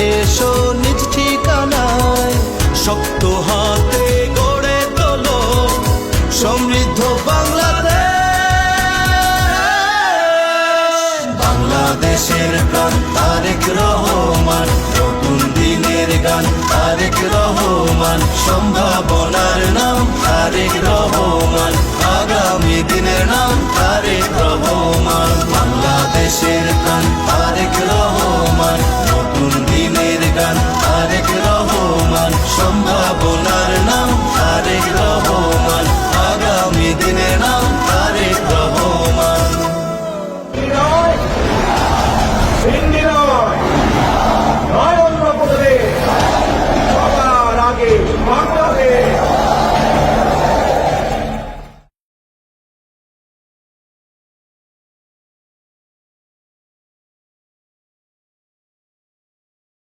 এসো নিজ ঠিকানায়। শক্ত হাতে গড়ে তোলো সমৃদ্ধ বাংলাদেশ। বাংলাদেশের গান তারেক রহমান রকুন দিনের গান, তারেক রহমান সম্ভাব তারেক রহমান সম্ভাবনা